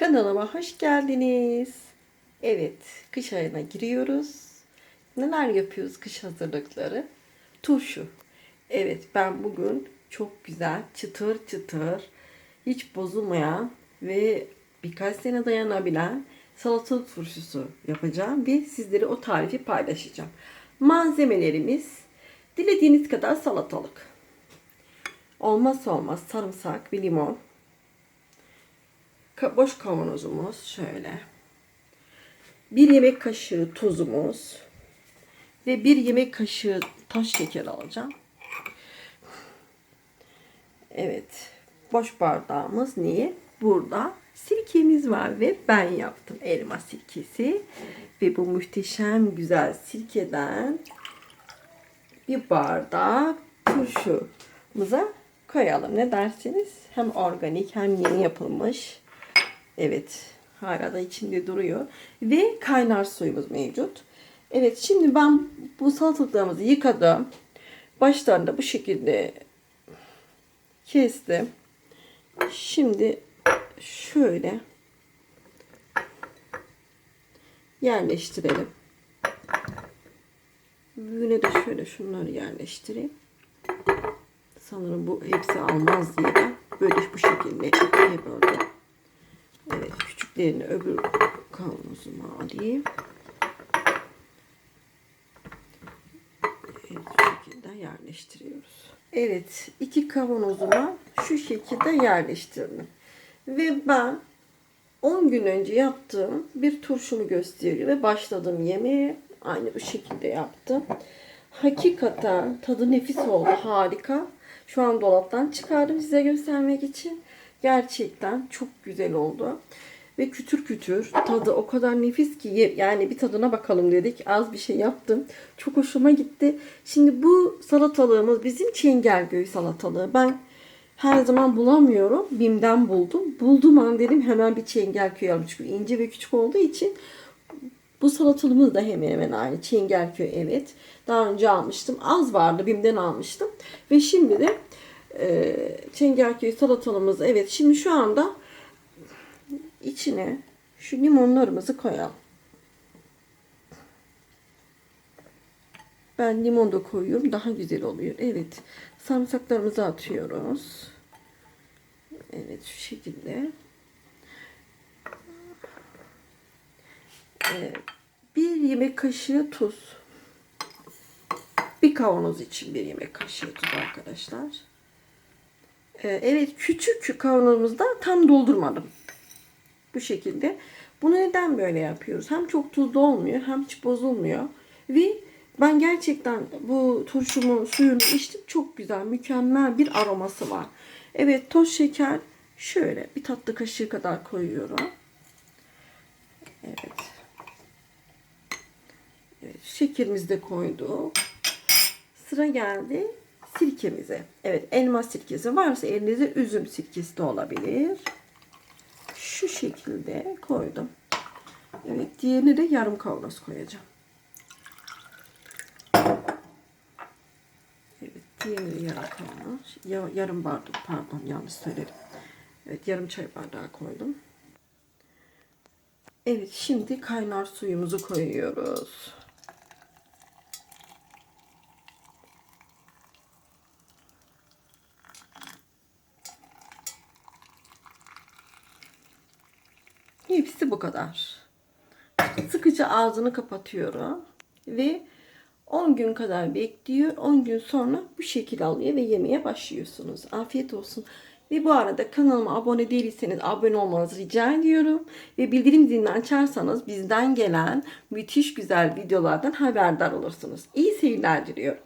Kanalıma hoş geldiniz. Evet, kış ayına giriyoruz. Neler yapıyoruz kış hazırlıkları? Turşu. Evet, ben bugün çok güzel, çıtır çıtır, hiç bozulmayan ve birkaç sene dayanabilen salatalık turşusu yapacağım ve sizlere o tarifi paylaşacağım. Malzemelerimiz dilediğiniz kadar salatalık. Olmazsa olmaz sarımsak, bir limon, boş kavanozumuz şöyle. Bir yemek kaşığı tuzumuz ve bir yemek kaşığı taş şeker alacağım. Evet. Boş bardağımız niye? Burada sirkemiz var ve ben yaptım elma sirkesi. Ve bu muhteşem güzel sirkeden bir bardak turşumuza koyalım. Ne dersiniz? Hem organik hem yeni yapılmış. Evet. Hala da içinde duruyor. Ve kaynar suyumuz mevcut. Evet şimdi ben bu salatalıklarımızı yıkadım. Başlarını da bu şekilde kestim. Şimdi şöyle yerleştirelim. Büyüğüne de şöyle şunları yerleştireyim. Sanırım bu hepsi almaz diye ben böyle bu şekilde ikiye böldüm. Küçüklerini öbür kavanozuma alayım. Evet şu şekilde yerleştiriyoruz. Evet iki kavanozuma şu şekilde yerleştirdim. Ve ben 10 gün önce yaptığım bir turşumu gösteriyor ve başladım yemeğe. Aynı bu şekilde yaptım. Hakikaten tadı nefis oldu. Harika. Şu an dolaptan çıkardım size göstermek için. Gerçekten çok güzel oldu. Ve kütür kütür tadı o kadar nefis ki yani bir tadına bakalım dedik. Az bir şey yaptım. Çok hoşuma gitti. Şimdi bu salatalığımız bizim Çengelköy salatalığı. Ben her zaman bulamıyorum. Bim'den buldum. Buldum an dedim hemen bir Çengelköy alayım. Çünkü ince ve küçük olduğu için bu salatalığımız da hemen hemen aynı. Çengelköy evet. Daha önce almıştım. Az vardı. Bim'den almıştım. Ve şimdi de e, Çengelköy salatalığımız evet. Şimdi şu anda içine şu limonlarımızı koyalım. Ben limon da koyuyorum. Daha güzel oluyor. Evet. Sarımsaklarımızı atıyoruz. Evet şu şekilde. Bir yemek kaşığı tuz. Bir kavanoz için bir yemek kaşığı tuz arkadaşlar. Ee, evet küçük kavanozumuzda tam doldurmadım. Bu şekilde. Bunu neden böyle yapıyoruz? Hem çok tuzlu olmuyor hem hiç bozulmuyor. Ve ben gerçekten bu turşumun suyunu içtim. Çok güzel, mükemmel bir aroması var. Evet toz şeker şöyle bir tatlı kaşığı kadar koyuyorum. Evet. Evet, şekerimizi de koyduk. Sıra geldi sirkemize. Evet, elma sirkesi varsa elinizde üzüm sirkesi de olabilir. Şu şekilde koydum. Evet, diğerini de yarım kavanoz koyacağım. Evet, diğerini yarım kavanoz. Ya, yarım bardak, pardon yanlış söyledim. Evet, yarım çay bardağı koydum. Evet, şimdi kaynar suyumuzu koyuyoruz. Hepsi bu kadar. Sıkıca ağzını kapatıyorum ve 10 gün kadar bekliyor. 10 gün sonra bu şekil alıyor ve yemeye başlıyorsunuz. Afiyet olsun. Ve bu arada kanalıma abone değilseniz abone olmanızı rica ediyorum. Ve bildirim zilini açarsanız bizden gelen müthiş güzel videolardan haberdar olursunuz. İyi seyirler diliyorum.